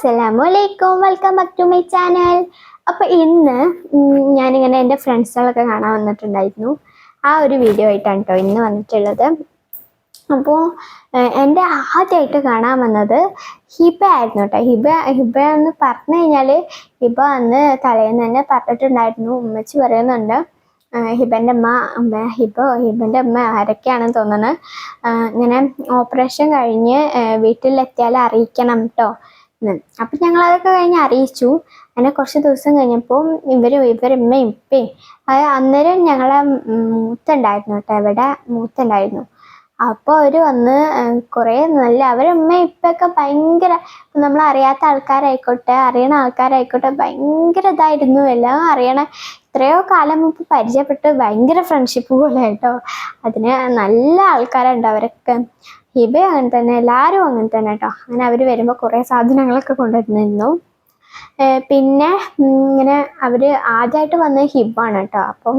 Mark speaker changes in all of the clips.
Speaker 1: അസ്സലാമു അലൈക്കും welcome back to my channel അപ്പോൾ ഇന്ന് ഞാനിങ്ങനെ എന്റെ ഫ്രണ്ട്സുകളൊക്കെ കാണാൻ വന്നിട്ടുണ്ടായിരുന്നു. ആ ഒരു വീഡിയോ ആയിട്ടാണ് കേട്ടോ ഇന്ന് വന്നിട്ടുള്ളത്. അപ്പോൾ എന്റെ ആദ്യമായിട്ട് കാണാൻ വന്നത് ഹിബ ആയിരുന്നു കേട്ടോ ഹിബ ഹിബ എന്ന് പറഞ്ഞു കഴിഞ്ഞാൽ ഹിബ അന്ന് തലേന്ന് തന്നെ പറഞ്ഞിട്ടുണ്ടായിരുന്നു. ഉമ്മച്ചി പറയുന്നുണ്ട് ഹിബന്റെ അമ്മ ഹിബ ഹിബന്റെ അമ്മ ആരൊക്കെയാണെന്ന് തോന്നുന്നത് ഇങ്ങനെ ഓപ്പറേഷൻ കഴിഞ്ഞ് വീട്ടിലെത്തിയാൽ അറിയിക്കണം കേട്ടോ അപ്പം ഞങ്ങൾ അതൊക്കെ കഴിഞ്ഞ് അറിയിച്ചു. അങ്ങനെ കുറച്ച് ദിവസം കഴിഞ്ഞപ്പോൾ ഇവർ ഇവരമ്മയും അത് അന്നേരം ഞങ്ങളെ മൂത്തുണ്ടായിരുന്നു കേട്ടോ. ഇവിടെ മൂത്തുണ്ടായിരുന്നു. അപ്പോൾ അവർ വന്ന് കുറേ നല്ല അവരമ്മ ഇപ്പൊക്കെ ഭയങ്കര നമ്മൾ അറിയാത്ത ആൾക്കാരായിക്കോട്ടെ അറിയണ ആൾക്കാരായിക്കോട്ടെ ഭയങ്കര ഇതായിരുന്നു. എല്ലാം അറിയണ എത്രയോ കാലം മുമ്പ് പരിചയപ്പെട്ട് ഭയങ്കര ഫ്രണ്ട്ഷിപ്പ് പോലെ കേട്ടോ. അതിന് നല്ല ആൾക്കാരുണ്ട് അവരൊക്കെ. ഹിബ അങ്ങനെ തന്നെ എല്ലാവരും അങ്ങനെ തന്നെ കേട്ടോ അങ്ങനെ അവർ വരുമ്പോൾ കുറേ സാധനങ്ങളൊക്കെ കൊണ്ടുവരുന്നിരുന്നു പിന്നെ ഇങ്ങനെ അവർ ആദ്യമായിട്ട് വന്നത് ഹിബാണ് കേട്ടോ അപ്പം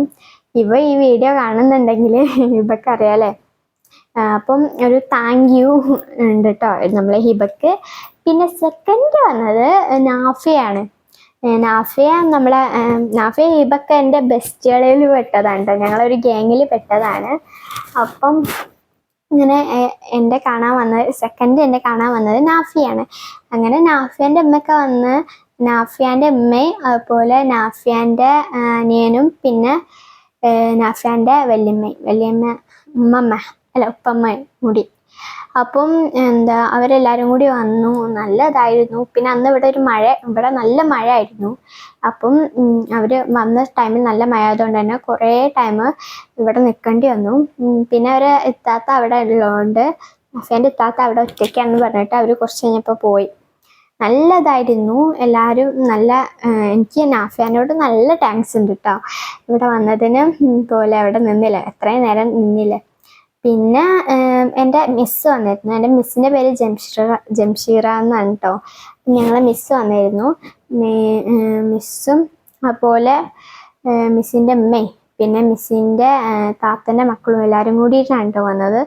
Speaker 1: ഹിബ ഈ വീഡിയോ കാണുന്നുണ്ടെങ്കിൽ ഹിബക്ക് അറിയാലേ ആ, അപ്പം ഒരു താങ്ക് യു ഉണ്ട് കേട്ടോ നമ്മളെ ഹിബക്ക്. പിന്നെ സെക്കൻഡ് വന്നത് നാഫിയാണ്. നാഫിയ നമ്മളെ നാഫിയ ഹിബക്ക് എന്റെ ബെസ്റ്റുകളിൽ പെട്ടതാണ് കേട്ടോ ഞങ്ങളൊരു ഗ്യാങ്ങിൽ പെട്ടതാണ്. അപ്പം ഇങ്ങനെ എന്റെ കാണാൻ വന്നത് സെക്കൻഡ് എന്റെ കാണാൻ വന്നത് നാഫിയാണ്. അങ്ങനെ നാഫിയാന്റെ അമ്മയൊക്കെ വന്ന് നാഫിയാന്റെ അമ്മയും അതുപോലെ നാഫിയാന്റെ അനിയനും പിന്നെ നാഫിയാന്റെ വല്യമ്മയും വല്യമ്മ ഉമ്മമ്മ അല്ല ഉപ്പമ്മയും കൂടി. അപ്പം എന്താ അവരെല്ലാവരും കൂടി വന്നു. നല്ലതായിരുന്നു. പിന്നെ അന്ന് ഇവിടെ ഒരു മഴ ഇവിടെ നല്ല മഴ ആയിരുന്നു അപ്പം അവർ വന്ന ടൈമിൽ നല്ല മഴ ആയതുകൊണ്ട് തന്നെ കുറേ ടൈം ഇവിടെ നിൽക്കേണ്ടി വന്നു. പിന്നെ അവർ എത്താത്ത അവിടെ ഉള്ളതുകൊണ്ട് നഫേന്റെ എത്താത്ത അവിടെ ഒറ്റയ്ക്കാണെന്ന് പറഞ്ഞിട്ട് അവർ കുറച്ച് കഴിഞ്ഞപ്പോൾ പോയി. നല്ലതായിരുന്നു. എല്ലാവരും നല്ല എനിക്ക് നാഫിയാനോട് നല്ല താങ്ക്സ് ഉണ്ട് കേട്ടോ ഇവിടെ വന്നതിന് പോലെ അവിടെ നിന്നില്ല. എത്രയും നേരം നിന്നില്ല. പിന്നെ എന്റെ മിസ്സ് വന്നിരുന്നു. എന്റെ മിസ്സിന്റെ പേര് ജംഷീറ ജംഷീറ എന്നാണ് കേട്ടോ ഞങ്ങളെ മിസ്സ് വന്നിരുന്നു. മിസ്സും അതുപോലെ മിസ്സിന്റെ അമ്മയും പിന്നെ മിസ്സിന്റെ താത്തന്റെ മക്കളും എല്ലാവരും കൂടിയിട്ടാണ് കേട്ടോ വന്നത്.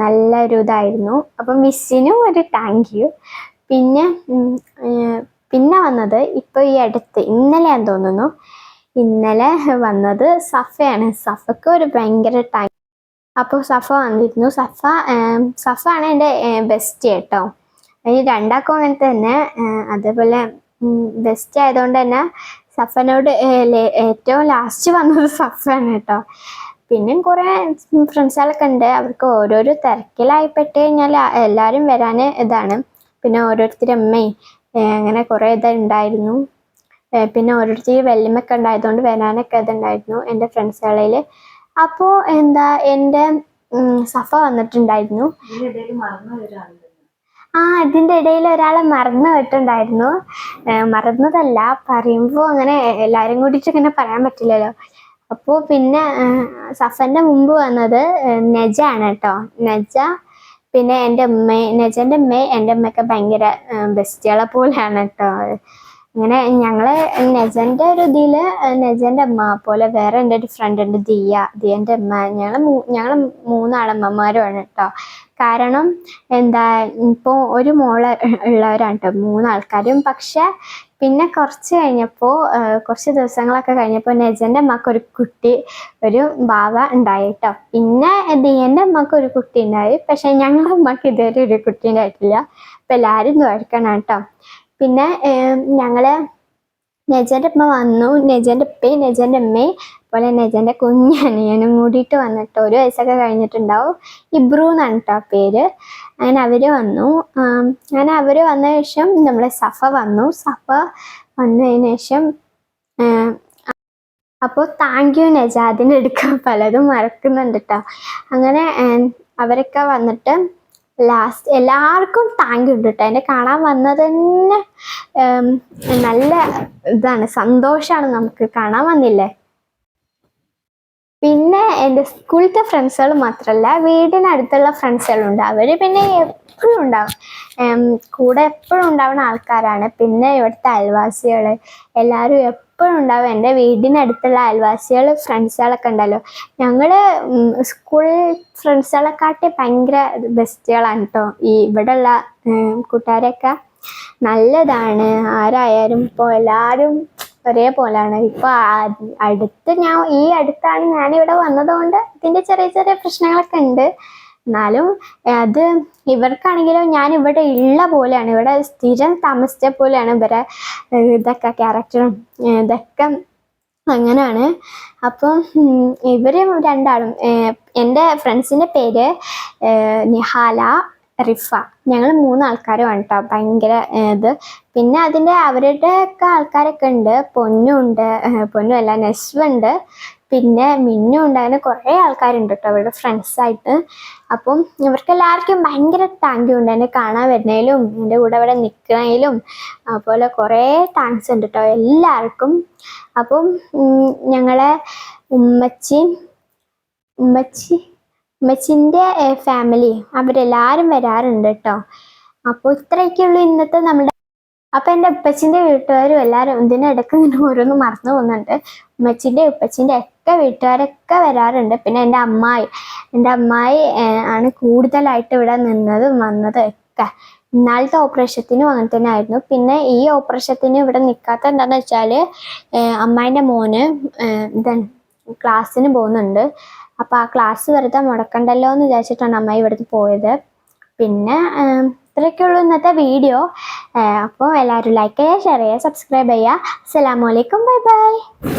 Speaker 1: നല്ലൊരു ഇതായിരുന്നു. അപ്പം മിസ്സിനും ഒരു താങ്ക് യു പിന്നെ പിന്നെ വന്നത് ഇപ്പോൾ ഈ അടുത്ത് ഇന്നലെയാന്ന് തോന്നുന്നു. ഇന്നലെ വന്നത് സഫയാണ്. സഫക്ക് ഒരു ഭയങ്കര ടൈം അപ്പോൾ സഫ വന്നിരുന്നു. സഫ സഫ ആണ് എന്റെ ബെസ്റ്റ് കേട്ടോ. അതിന് രണ്ടാക്കും അങ്ങനെ തന്നെ അതേപോലെ ബെസ്റ്റ് ആയതുകൊണ്ട് തന്നെ സഫനോട് ഏറ്റവും ലാസ്റ്റ് വന്നത് സഫയാണ് കേട്ടോ. പിന്നെയും കുറേ ഫ്രണ്ട്സുകളൊക്കെ ഉണ്ട്. അവർക്ക് ഓരോരോ തിരക്കിലായിപ്പെട്ട് കഴിഞ്ഞാൽ എല്ലാവരും വരാൻ ഇതാണ്. പിന്നെ ഓരോരുത്തരുടെ അമ്മയും അങ്ങനെ കുറേ ഇതുണ്ടായിരുന്നു പിന്നെ ഓരോരുത്തർ വെല്ലുമൊക്കെ ഉണ്ടായതുകൊണ്ട് വരാനൊക്കെ ഇതുണ്ടായിരുന്നു എന്റെ ഫ്രണ്ട്സുകളിൽ അപ്പോൾ എന്താ എന്റെ സഫ വന്നിട്ടുണ്ടായിരുന്നു. ആ ഇതിന്റെ ഇടയിൽ ഒരാളെ മറന്നു വിട്ടുണ്ടായിരുന്നു മറന്നതല്ല പറയുമ്പോൾ അങ്ങനെ എല്ലാവരും കൂടിയിട്ട് ഇങ്ങനെ പറയാൻ പറ്റില്ലല്ലോ. അപ്പോൾ പിന്നെ സഫന്റെ സഫന്റെ മുമ്പ് വന്നത് നജ ആണ് കേട്ടോ. നജ പിന്നെ എന്റെ ഉമ്മ നജന്റെ ഉമ്മ എന്റെ ഉമ്മയൊക്കെ ഭയങ്കര ബെസ്റ്റുകളെ പോലെയാണ് കേട്ടോ. അങ്ങനെ ഞങ്ങൾ നെജന്റെ ഒരു ഇതിൽ നെജന്റെ അമ്മ പോലെ വേറെ എന്റെ ഒരു ഫ്രണ്ട് ഉണ്ട് ദിയ. ദിയന്റെ അമ്മ. ഞങ്ങൾ ഞങ്ങൾ മൂന്നാളമ്മമാരുമാണ് കേട്ടോ കാരണം എന്താ ഇപ്പോൾ ഒരു മോൾ ഉള്ളവരാണ് കേട്ടോ മൂന്നാൾക്കാരും. പക്ഷെ പിന്നെ കുറച്ച് കഴിഞ്ഞപ്പോൾ കുറച്ച് ദിവസങ്ങളൊക്കെ കഴിഞ്ഞപ്പോൾ നെജന്റെ അമ്മയ്ക്ക് ഒരു കുട്ടി ഒരു ബാവ ഉണ്ടായി കേട്ടോ പിന്നെ ദിയന്റെ അമ്മയ്ക്ക് ഒരു കുട്ടി ഉണ്ടായി. പക്ഷെ ഞങ്ങളുടെ അമ്മയ്ക്ക് ഇതുവരെ ഒരു കുട്ടി ഉണ്ടായിട്ടില്ല. അപ്പം എല്ലാവരും ദ്വാരക്കണം കേട്ടോ പിന്നെ ഞങ്ങൾ നെജന്റെ ഉമ്മ വന്നു. നെജന്റെ ഉപ്പയും നെജന്റെ അമ്മയും അതുപോലെ നെജന്റെ കുഞ്ഞനിയനും കൂടിയിട്ട് വന്നിട്ട് ഒരു വയസ്സൊക്കെ കഴിഞ്ഞിട്ടുണ്ടാവും. ഇബ്രു എന്നാണ് കേട്ടോ പേര്. അങ്ങനെ അവർ വന്നു. അങ്ങനെ അവർ വന്ന ശേഷം നമ്മളെ സഫ വന്നു. സഫ വന്നതിന് ശേഷം അപ്പോൾ താങ്ക് യു നജ അതിനെടുക്കാൻ പലതും മറക്കുന്നുണ്ട് കേട്ടോ അങ്ങനെ അവരൊക്കെ വന്നിട്ട് ലാസ്റ്റ് എല്ലാവർക്കും താങ്ക് ഉണ്ട് കേട്ടോ എന്നെ കാണാൻ വന്നത് തന്നെ നല്ല ഇതാണ് സന്തോഷമാണ് നമുക്ക് കാണാൻ വന്നില്ലേ? പിന്നെ എന്റെ സ്കൂളിലത്തെ ഫ്രണ്ട്സുകൾ മാത്രമല്ല വീടിനടുത്തുള്ള ഫ്രണ്ട്സുകളുണ്ട് അവർ പിന്നെ എപ്പോഴും ഉണ്ടാവും. കൂടെ എപ്പോഴും ഉണ്ടാവുന്ന ആൾക്കാരാണ്. പിന്നെ ഇവിടുത്തെ അയൽവാസികൾ എല്ലാവരും എപ്പോഴും ഉണ്ടാവും എന്റെ വീടിനടുത്തുള്ള അയൽവാസികൾ ഫ്രണ്ട്സുകളൊക്കെ ഉണ്ടല്ലോ. ഞങ്ങൾ സ്കൂൾ ഫ്രണ്ട്സുകളെക്കാട്ടി ഭയങ്കര ബെസ്റ്റുകളാണ് കേട്ടോ ഈ ഇവിടെയുള്ള കൂട്ടുകാരൊക്കെ നല്ലതാണ്. ആരായാലും ഇപ്പോൾ എല്ലാവരും ഒരേപോലെയാണ്. ഇപ്പോൾ അടുത്ത് ഞാൻ ഈ അടുത്താണ് ഞാനിവിടെ വന്നതുകൊണ്ട് ഇതിന്റെ ചെറിയ ചെറിയ പ്രശ്നങ്ങളൊക്കെ ഉണ്ട്. എന്നാലും അത് ഇവർക്കാണെങ്കിലും ഞാൻ ഇവിടെ ഉള്ള പോലെയാണ്. ഇവിടെ സ്ഥിരം താമസിച്ച പോലെയാണ് ഇവരെ ഇതൊക്കെ ക്യാരക്ടറും ഇതൊക്കെ അങ്ങനെയാണ്. അപ്പം ഇവർ രണ്ടാളും എന്റെ ഫ്രണ്ട്സിന്റെ പേര് നിഹാല റിഫ. ഞങ്ങൾ മൂന്ന് ആൾക്കാരുമാണ് കേട്ടോ ഭയങ്കര ഇത്. പിന്നെ അതിന്റെ അവരുടെ ഒക്കെ ആൾക്കാരൊക്കെ ഉണ്ട്. പൊന്നുണ്ട് പൊന്നുമല്ല നെസ്വുണ്ട് പിന്നെ മിന്നും ഉണ്ടായിരുന്ന കുറേ ആൾക്കാരുണ്ട് കേട്ടോ അവരുടെ ഫ്രണ്ട്സായിട്ട് അപ്പം ഇവർക്ക് എല്ലാവർക്കും ഭയങ്കര താങ്ക് യു ഉണ്ട്. എന്നെ കാണാൻ വരുന്നതിലും എന്റെ കൂടെ അവിടെ നിൽക്കുന്നതിലും അതുപോലെ കുറേ താങ്ക്സ് ഉണ്ട് കേട്ടോ എല്ലാവർക്കും. അപ്പം ഞങ്ങളെ ഉമ്മച്ചി ഉമ്മച്ചി ഉമ്മച്ചിന്റെ ഫാമിലി അവരെല്ലാവരും വരാറുണ്ട് കേട്ടോ. അപ്പോൾ ഇത്രയൊക്കെയുള്ളൂ ഇന്നത്തെ നമ്മുടെ അപ്പം എന്റെ ഉപ്പച്ചിന്റെ വീട്ടുകാരും എല്ലാവരും ഇതിനിടയ്ക്ക് ഇങ്ങനെ ഓരോന്ന് മറന്നു പോകുന്നുണ്ട്. ഉമ്മച്ചിന്റെ ഉപ്പച്ചിന്റെ ഒക്കെ വീട്ടുകാരൊക്കെ വരാറുണ്ട്. പിന്നെ എന്റെ അമ്മായി. എന്റെ അമ്മായി ആണ് കൂടുതലായിട്ട് ഇവിടെ നിന്നതും വന്നതും ഒക്കെ. ഇന്നാളത്തെ ഓപ്പറേഷത്തിനും അങ്ങനെ തന്നെ ആയിരുന്നു. പിന്നെ ഈ ഓപ്പറേഷത്തിന് ഇവിടെ നിൽക്കാത്ത എന്താണെന്ന് വെച്ചാൽ അമ്മായിന്റെ മോന് ഇതാണ് ക്ലാസ്സിന് പോകുന്നുണ്ട്. അപ്പോൾ ആ ക്ലാസ് വെറുതെ മുടക്കണ്ടല്ലോ എന്ന് വിചാരിച്ചിട്ടാണ് അമ്മായി ഇവിടുന്ന് പോയത്. പിന്നെ ഇത്രയൊക്കെ ഇത്രയൊക്കെയുള്ളൂ ഇന്നത്തെ വീഡിയോ. അപ്പോൾ എല്ലാവരും ലൈക്ക് ചെയ്യുക ഷെയർ ചെയ്യുക സബ്സ്ക്രൈബ് ചെയ്യുക. അസ്സാമലൈക്കും ബൈ ബൈ